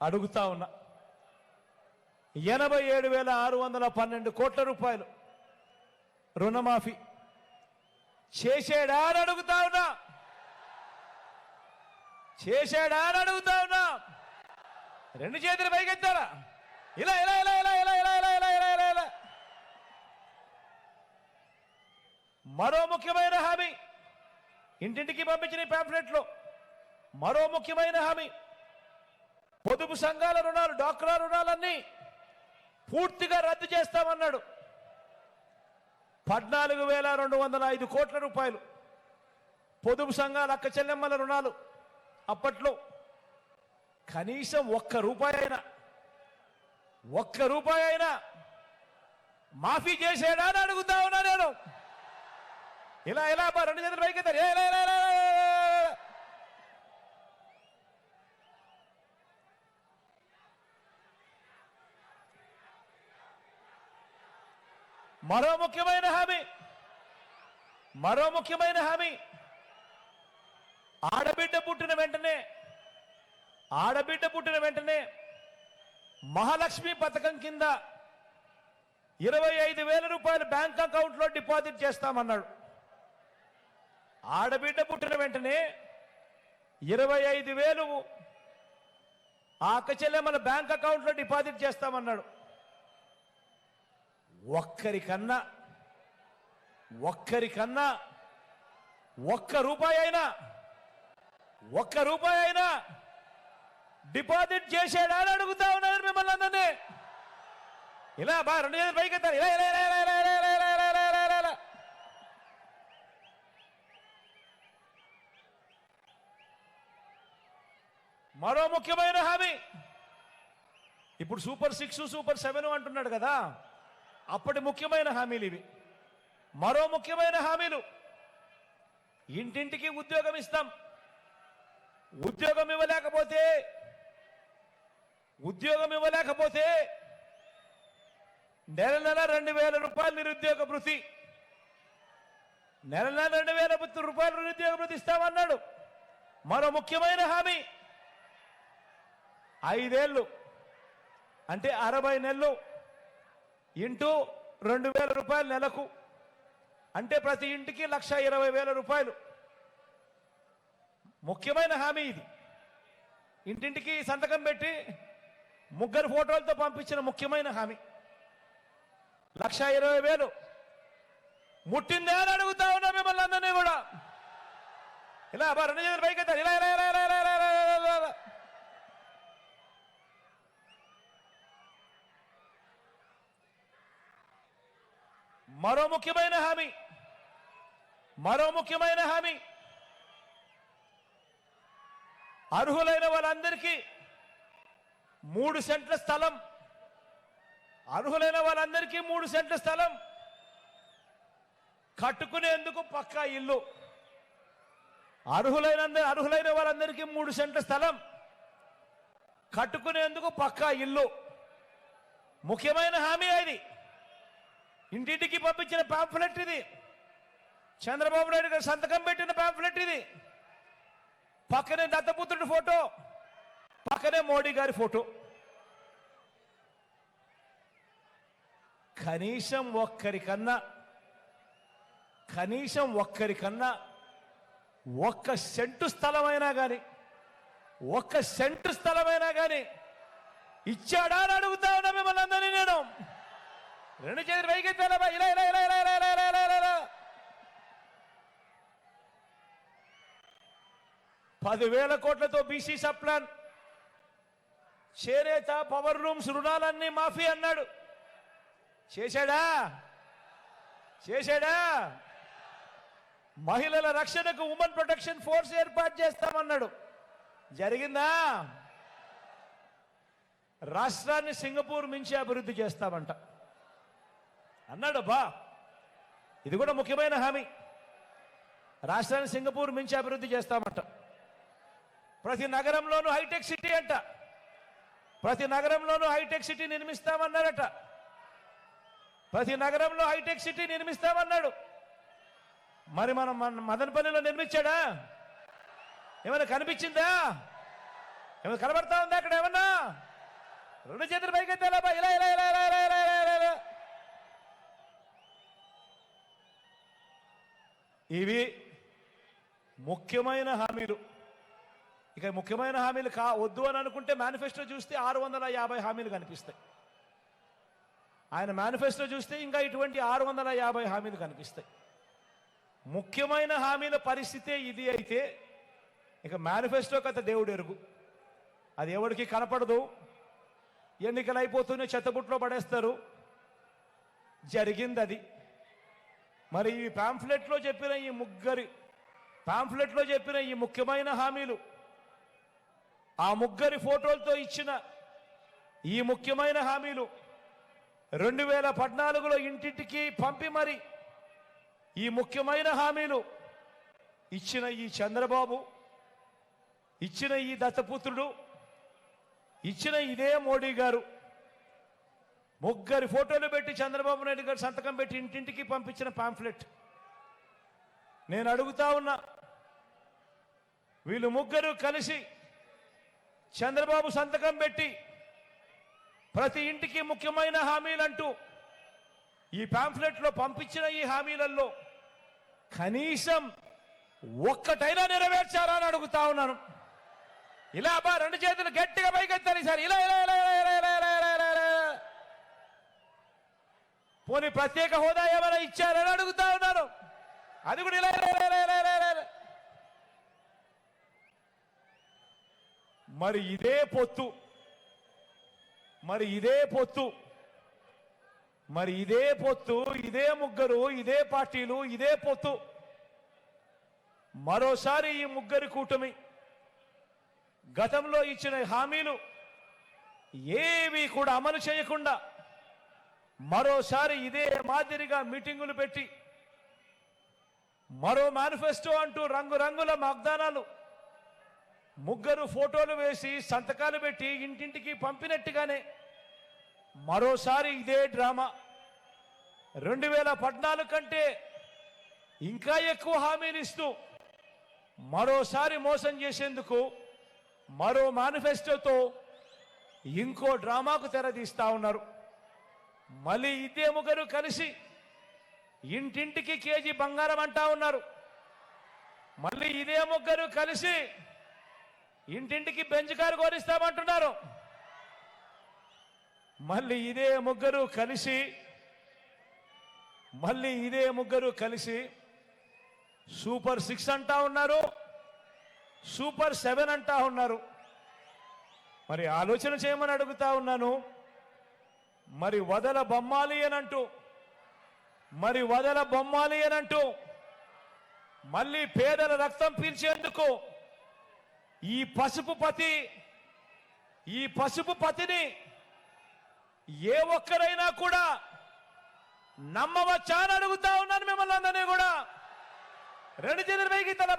అడుగుతా ఉన్నా ఎనభై ఏడు వేల ఆరు వందల పన్నెండు కోట్ల రూపాయలు రుణమాఫీ చేసేడా అని అడుగుతా ఉన్నా చేశాడా అని అడుగుతా ఉన్నా రెండు చేతులు పైకెత్తారా ఇలా ఇలా ఇలా ఇలా ఇలా ఇలా ఇలా ఇలా ఇలా ఇలా ఇలా మరో ముఖ్యమైన హామీ ఇంటింటికి పంపించిన ప్యాంప్లెట్లో మరో ముఖ్యమైన హామీ పొదుపు సంఘాల రుణాలు డాక్రా రుణాలన్నీ పూర్తిగా రద్దు చేస్తామన్నాడు పద్నాలుగు వేల రెండు వందల ఐదు కోట్ల రూపాయలు పొదుపు సంఘాల అక్క చెల్లెమ్మల రుణాలు అప్పట్లో కనీసం ఒక్క రూపాయి అయినా ఒక్క రూపాయి అయినా మాఫీ చేసేడా అని అడుగుతా ఉన్నా నేను ఇలా ఇలా రెండు చేతులు పైకి ఎత్తారు. ఏ, ఇలా, ఇలా, ఇలా, ఇలా, ఇలా, ఇలా. మరో ముఖ్యమైన హామీ. మరో ముఖ్యమైన హామీ. ఆడబిడ్డ పుట్టిన వెంటనే ఆడబిడ్డ పుట్టిన వెంటనే మహాలక్ష్మి పథకం కింద ఇరవై ఐదు వేల రూపాయలు బ్యాంక్ అకౌంట్లో డిపాజిట్ చేస్తామన్నాడు. ఆడబిడ్డ పుట్టిన వెంటనే ఇరవై ఐదు వేలు ఆకచెల్లె మన బ్యాంక్ అకౌంట్లో డిపాజిట్ చేస్తామన్నాడు. ఒక్కరికన్నా ఒక్కరికన్నా ఒక్క రూపాయి అయినా ఒక్క రూపాయి అయినా డిపాజిట్ చేసాడా అని అడుగుతా ఉన్నారు మిమ్మల్ని అందరినీ ఇలా బా రెండు చేతులు పైకి ఎత్తారు. ఇలా ఇలా ఇలా ఇలా ఇలా ఇలా ఇలా ఇలా ఇలా ఇలా ఇలా ఇలా. మరో ముఖ్యమైన హామీ ఇప్పుడు సూపర్ సిక్స్ సూపర్ సెవెన్ అంటున్నాడు కదా అప్పటి ముఖ్యమైన హామీలు ఇవి. మరో ముఖ్యమైన హామీలు. ఇంటింటికి ఉద్యోగం ఇస్తాం. ఉద్యోగం ఇవ్వలేకపోతే ఉద్యోగం ఇవ్వలేకపోతే నెల నెల రెండు వేల రూపాయలు నిరుద్యోగ భృతి. నెల నెల రెండు వేల రూపాయలు నిరుద్యోగ భృతి ఇస్తామన్నాడు. మరో ముఖ్యమైన హామీ. ఐదేళ్ళు. అంటే అరవై నెలలు. ఇంటూ రెండు వేల రూపాయలు నెలకు. అంటే ప్రతి ఇంటికి లక్ష ఇరవై వేల రూపాయలు. ముఖ్యమైన హామీ ఇది. ఇంటింటికి సంతకం పెట్టి ముగ్గురు ఫోటోలతో పంపించిన ముఖ్యమైన హామీ. లక్ష ఇరవై వేలు. ముట్టిందే అని అడుగుతా ఉన్నా మిమ్మల్ని అందరినీ కూడా. ఇలా రెండు చేతులు పైకి ఇలా ఇలా ఇలా ఇలా. మరో ముఖ్యమైన హామీ. మరో ముఖ్యమైన హామీ. అర్హులైన వాళ్ళందరికీ మూడు సెంట్ల స్థలం. అర్హులైన వాళ్ళందరికీ మూడు సెంట్ల స్థలం. కట్టుకునేందుకు పక్కా ఇల్లు. అర్హులైన అర్హులైన వాళ్ళందరికీ మూడు సెంట్ల స్థలం. కట్టుకునేందుకు పక్కా ఇల్లు. ముఖ్యమైన హామీ అది ఇంటింటికి పంపించిన పాంఫ్లెట్ ఇది. చంద్రబాబు నాయుడు గారు సంతకం పెట్టిన పాంఫ్లెట్ ఇది. పక్కనే దత్తపుత్రుడి ఫోటో పక్కనే మోడీ గారి ఫోటో. కనీసం ఒక్కరికన్నా కనీసం ఒక్కరికన్నా ఒక్క సెంటు స్థలమైనా కానీ ఒక్క సెంటు స్థలమైనా కానీ ఇచ్చాడా అని అడుగుతా ఉన్నా మిమ్మల్ని అందరినీ నేను. రెండు చేతులు పైకెత్తారా ఇలా ఇలా ఇలా ఇలా ఇలా ఇలా ఇలా ఇలా ఇలా. పదివేల కోట్లతో బీసీ సప్లాన్. చేరేత పవర్ రూమ్స్ రుణాలన్నీ మాఫీ అన్నాడు. చేశాడా? చేశాడా? మహిళల రక్షణకు ఉమెన్ ప్రొటెక్షన్ ఫోర్స్ ఏర్పాటు చేస్తామన్నాడు. జరిగిందా? రాష్ట్రాన్ని సింగపూర్ మించి అభివృద్ధి చేస్తామంట. అన్నాడు బా ఇది కూడా ముఖ్యమైన హామీ. రాష్ట్రాన్ని సింగపూర్ మించి అభివృద్ధి చేస్తామంట. ప్రతి నగరంలోనూ హైటెక్ సిటీ అంట. ప్రతి నగరంలోనూ హైటెక్ సిటీ నిర్మిస్తామన్నారట. ప్రతి నగరంలో హైటెక్ సిటీ నిర్మిస్తామన్నాడు. మరి మనం మన మదనపల్లిలో నిర్మించాడా? ఏమైనా కనిపించిందా? ఏమైనా కనబడతా ఉందా అక్కడ ఏమన్నా? రెండు చేతులు పైకి ఎత్తాలా ఇలా ఇలా ఇలా ఇలా ఇలా ఇలా ఇవి ముఖ్యమైన హామీలు. ఇక ముఖ్యమైన హామీలు కా వద్దు అని అనుకుంటే మేనిఫెస్టో చూస్తే ఆరు వందల యాభై హామీలు కనిపిస్తాయి. ఆయన మేనిఫెస్టో చూస్తే ఇంకా ఇటువంటి ఆరు వందల యాభై హామీలు కనిపిస్తాయి. ముఖ్యమైన హామీల పరిస్థితే ఇది అయితే ఇక మేనిఫెస్టో కథ దేవుడు ఎరుగు. అది ఎవరికి కనపడదు. ఎన్నికలు అయిపోతూనే చెత్తబుట్లో పడేస్తారు. జరిగింది అది మరి ఈ పాంఫ్లెట్లో చెప్పిన ఈ ముగ్గురి పాంఫ్లెట్లో చెప్పిన ఈ ముఖ్యమైన హామీలు ఆ ముగ్గురి ఫోటోలతో ఇచ్చిన ఈ ముఖ్యమైన హామీలు రెండు వేల పద్నాలుగులో ఇంటింటికి పంపి మరి ఈ ముఖ్యమైన హామీలు ఇచ్చిన ఈ చంద్రబాబు ఇచ్చిన ఈ దత్తపుత్రుడు ఇచ్చిన ఇదే మోడీ గారు. ముగ్గురి ఫోటోలు పెట్టి చంద్రబాబు నాయుడు గారు సంతకం పెట్టి ఇంటింటికి పంపించిన పాంఫ్లెట్ నేను అడుగుతా ఉన్నా వీళ్ళు ముగ్గురు కలిసి చంద్రబాబు సంతకం పెట్టి ప్రతి ఇంటికి ముఖ్యమైన హామీలంటూ ఈ పాంఫ్లెట్లో పంపించిన ఈ హామీలలో కనీసం ఒక్కటైనా నెరవేర్చారా అని అడుగుతా ఉన్నాను. ఇలా బా రెండు చేతులు గట్టిగా పైకెత్తాలి సార్. ఇలా ఇలా పోనీ ప్రత్యేక హోదా ఏమైనా ఇచ్చారని అడుగుతా ఉన్నారు అది కూడా ఇలా. మరి ఇదే పొత్తు. మరి ఇదే పొత్తు. మరి ఇదే పొత్తు ఇదే ముగ్గురు ఇదే పార్టీలు ఇదే పొత్తు. మరోసారి ఈ ముగ్గురి కూటమి గతంలో ఇచ్చిన హామీలు ఏవి కూడా అమలు చేయకుండా మరోసారి ఇదే మాదిరిగా మీటింగులు పెట్టి మరో మేనిఫెస్టో అంటూ రంగురంగుల వాగ్దానాలు ముగ్గురు ఫోటోలు వేసి సంతకాలు పెట్టి ఇంటింటికి పంపినట్టుగానే మరోసారి ఇదే డ్రామా. రెండు వేల పద్నాలుగు కంటే ఇంకా ఎక్కువ హామీలు ఇస్తూ మరోసారి మోసం చేసేందుకు మరో మేనిఫెస్టోతో ఇంకో డ్రామాకు తెరదీస్తా ఉన్నారు. మళ్ళీ ఇదే ముగ్గురు కలిసి ఇంటింటికి కేజీ బంగారం అంటా ఉన్నారు. మళ్ళీ ఇదే ముగ్గురు కలిసి ఇంటింటికి బెంచ్ కారు కోరిస్తామంటున్నారు మళ్ళీ ఇదే ముగ్గురు కలిసి మళ్ళీ ఇదే ముగ్గురు కలిసి సూపర్ సిక్స్ అంటా ఉన్నారు. సూపర్ సెవెన్ అంటా ఉన్నారు. మరి ఆలోచన చేయమని అడుగుతా ఉన్నాను. మరి వదల బొమ్మాలి అనంటూ మరి వదల బొమ్మాలి అనంటూ మళ్ళీ పేదల రక్తం పీల్చేందుకు ఈ పసుపు పతి ఈ పసుపు పతిని ఏ ఒక్కరైనా కూడా నమ్మవచ్చా అని అడుగుతా ఉన్నాను మిమ్మల్ని అందరినీ కూడా. రెండు చేతుల పైకి తల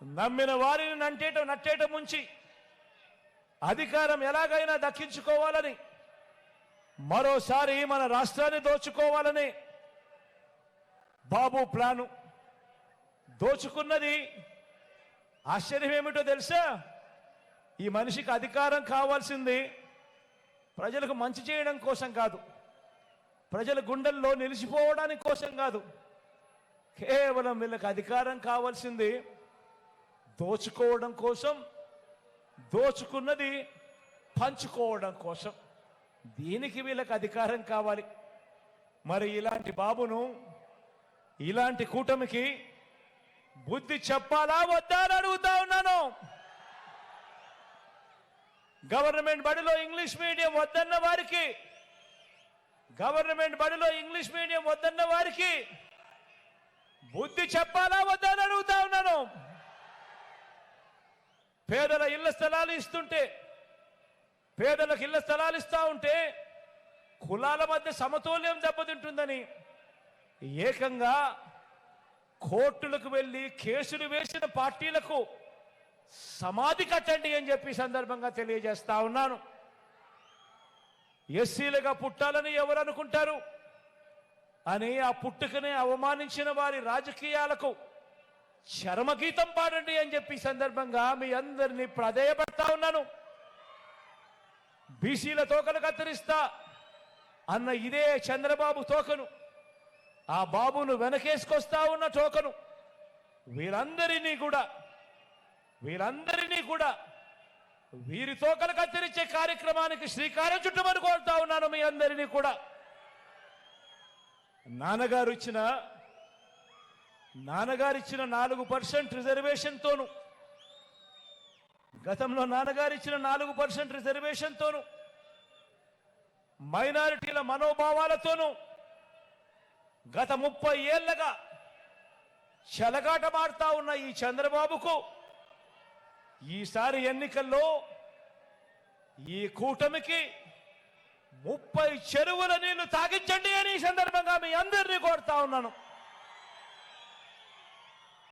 నమ్మిన వారిని నంటేట నట్టేట ముంచి అధికారం ఎలాగైనా దక్కించుకోవాలని మరోసారి మన రాష్ట్రాన్ని దోచుకోవాలని బాబు ప్లాను. దోచుకున్నది ఆశ్చర్యం ఏమిటో తెలుసా? ఈ మనిషికి అధికారం కావాల్సింది ప్రజలకు మంచి చేయడం కోసం కాదు. ప్రజల గుండెల్లో నిలిచిపోవడానికి కోసం కాదు. కేవలం వీళ్ళకి అధికారం కావాల్సింది దోచుకోవడం కోసం దోచుకున్నది పంచుకోవడం కోసం. దీనికి వీళ్ళకి అధికారం కావాలి. మరి ఇలాంటి బాబును ఇలాంటి కూటమికి బుద్ధి చెప్పాలా వద్దా అని అడుగుతా ఉన్నాను. గవర్నమెంట్ బడిలో ఇంగ్లీష్ మీడియం వద్దన్న వారికి గవర్నమెంట్ బడిలో ఇంగ్లీష్ మీడియం వద్దన్న వారికి బుద్ధి చెప్పాలా వద్దా అని అడుగుతా ఉన్నాను. పేదల ఇళ్ళ స్థలాలు ఇస్తుంటే పేదలకు ఇళ్ళ స్థలాలు ఇస్తూ ఉంటే కులాల మధ్య సమతుల్యం దెబ్బతింటుందని ఏకంగా కోర్టులకు వెళ్ళి కేసులు వేసిన పార్టీలకు సమాధి కట్టండి అని చెప్పి సందర్భంగా తెలియజేస్తా ఉన్నాను. ఎస్సీలుగా పుట్టాలని ఎవరు అనుకుంటారు అని ఆ పుట్టుకనే అవమానించిన వారి రాజకీయాలకు చరమగీతం పాడండి అని చెప్పి సందర్భంగా మీ అందరినీ ప్రాధేయపడతా ఉన్నాను. బీసీల తోకలు కత్తిరిస్తా. అన్న ఇదే చంద్రబాబు తోకను. ఆ బాబును వెనకేసుకొస్తా ఉన్న తోకను. వీరందరినీ కూడా వీరందరినీ కూడా వీరి తోకలు కత్తిరించే కార్యక్రమానికి శ్రీకారం చుట్టమని కోరుతా ఉన్నాను మీ అందరినీ కూడా. నాన్నగారు ఇచ్చిన నాన్నగారు ఇచ్చిన నాలుగు పర్సెంట్ రిజర్వేషన్తోను. గతంలో నాన్నగారు ఇచ్చిన నాలుగు పర్సెంట్ రిజర్వేషన్తోను. మైనారిటీల మనోభావాలతోనూ గత ముప్పై ఏళ్ళగా చెలగాటమాడుతా ఉన్న ఈ చంద్రబాబుకు ఈసారి ఎన్నికల్లో ఈ కూటమికి ముప్పై చెరువుల నీళ్ళు తాగించండి అని ఈ సందర్భంగా మీ అందరినీ కోరుతా ఉన్నాను.